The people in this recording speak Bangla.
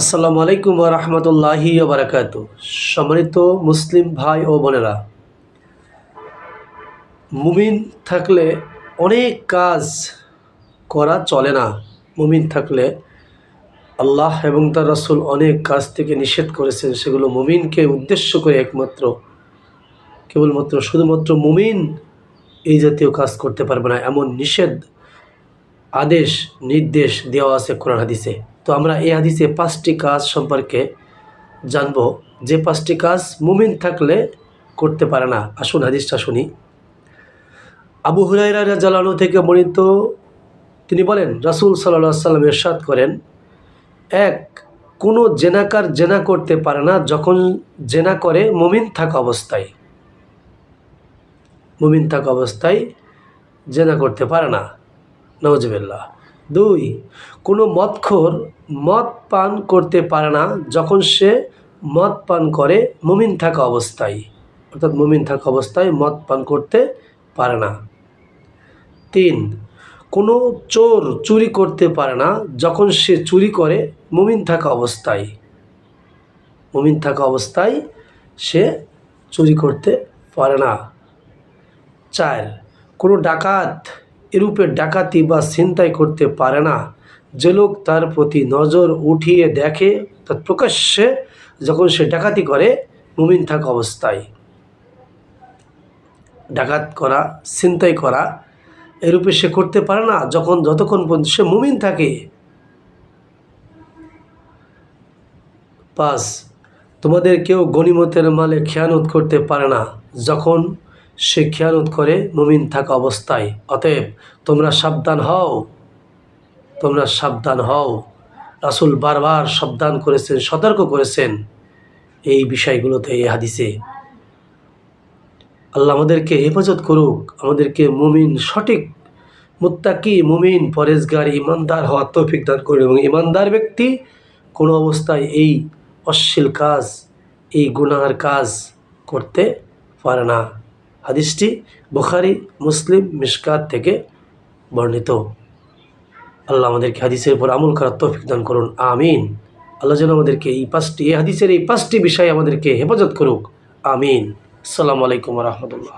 আসসালামু আলাইকুম রহমতুল্লাহি বারাকাতু সম্মানিত মুসলিম ভাই ও বোনেরা, মুমিন থাকলে অনেক কাজ করা চলে না। মুমিন থাকলে আল্লাহ এবং তার রসুল অনেক কাজ থেকে নিষেধ করেছেন। সেগুলো মুমিনকে উদ্দেশ্য করে একমাত্র, কেবলমাত্র, শুধুমাত্র মুমিন এই জাতীয় কাজ করতে পারবে না। এমন নিষেধ, আদেশ, নির্দেশ দেওয়া আছে কোরআন হাদিসে। তো আমরা এই হাদিসে পাঁচটি কাজ সম্পর্কে জানব। যে পাঁচটি কাজ মুমিন থাকলে করতে পারে না। আসুন হাদিসটা শুনি। আবু হুরাইরা জালানু থেকে বর্ণিত তিনি বলেন, রাসুল সাল্লাহ সাল্লাম এরশাদ করেন, এক, কোনো জেনাকার জেনা করতে পারে না যখন জেনা করে মুমিন থাকা অবস্থায়। মুমিন থাকা অবস্থায় জেনা করতে পারে না। নওয়াজবিল্লাহ দুই, কোনো মদখোর মদ পান করতে পারে না যখন সে মদ পান করে মুমিন থাকা অবস্থায়। অর্থাৎ মুমিন থাকা অবস্থায় মদ পান করতে পারে না। তিন, কোনো চোর চুরি করতে পারে না যখন সে চুরি করে মুমিন থাকা অবস্থায়। মুমিন থাকা অবস্থায় সে চুরি করতে পারে না। চার, কোনো ডাকাত এরূপে ডাকাতি বা ছিনতাই করতে পারে না। যে লোক তার প্রতি নজর উঠিয়ে দেখে তার প্রকাশ্যে যখন সে ডাকাতি করে, মুমিন থাকা অবস্থায়। ডাকাত করা, ছিনতাই করা, এরূপে সে করতে পারে না। যখন, যতক্ষণ পর্যন্ত সে মুমিন থাকে। পাঁচ তোমাদের কেউ গণিমতের মালে খেয়ানত করতে পারে না। যখন সে খেয়ানত করে মুমিন থাকা অবস্থায়। অতএব, তোমরা সাবধান হও। তোমরা সাবধান হও। রাসুল বারবার সাবধান করেছেন, সতর্ক করেছেন এই বিষয়গুলোতে, এই হাদিসে। আল্লাহ আমাদেরকে হেফাজত করুক। আমাদেরকে মুমিন সঠিক, মুত্তাকি মুমিন, পরেজগার, ইমানদার হওয়ার তৌফিক দান করুন এবং ইমানদার ব্যক্তি কোনো অবস্থায় এই অশ্লীল কাজ, এই গুনাহার কাজ করতে পারে না। হাদিসটি বুখারি, মুসলিম মিসকাত থেকে বর্ণিত। আল্লাহ আমাদেরকে হাদিসের উপর আমল করার তৌফিক দান করুন, আমিন। আল্লাহ যেন আমাদেরকে এই পাঁচটি, এই হাদিসের এই পাঁচটি বিষয় আমাদেরকে হেফাজত করুক, আমিন। আসসালামু আলাইকুম রহমতুল্লাহ।